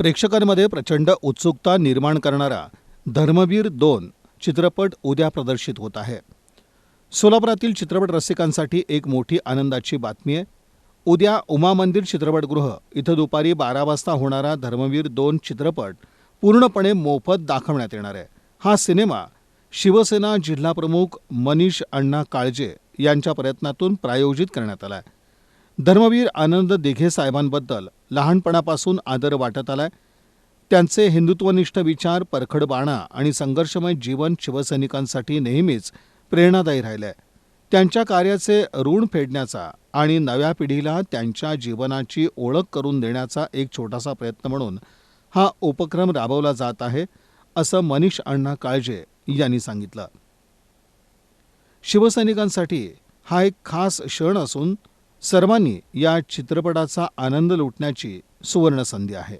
प्रेक्षकांमध्ये प्रचंड उत्सुकता निर्माण करणारा धर्मवीर दोन चित्रपट उद्या प्रदर्शित होत आहे. सोलापुरातील चित्रपट रसिकांसाठी एक मोठी आनंदाची बातमी आहे. उद्या उमा मंदिर चित्रपटगृह इथं दुपारी बारा वाजता होणारा धर्मवीर दोन चित्रपट पूर्णपणे मोफत दाखवण्यात येणार आहे. हा सिनेमा शिवसेना जिल्हाप्रमुख मनीष अण्णा काळजे यांच्या प्रयत्नातून प्रायोजित करण्यात आला आहे. धर्मवीर आनंद दिघे साहेबांबद्दल लहानपणापासून आदर वाटत आलाय. त्यांचे हिंदुत्वनिष्ठ विचार परखड बाणा आणि संघर्षमय जीवन शिवसैनिकांसाठी नेहमीच प्रेरणादायी राहिले त्यांच्या कार्याचे ऋण फेडण्याचा आणि नव्या पिढीला त्यांच्या जीवनाची ओळख करून देण्याचा एक छोटासा प्रयत्न म्हणून हा उपक्रम राबवला जात आहे असं मनीष अण्णा काळजे यांनी सांगितलं. शिवसैनिकांसाठी हा एक खास क्षण असून सर्वांनी या चित्रपटाचा आनंद लुटण्याची सुवर्ण संधी आहे.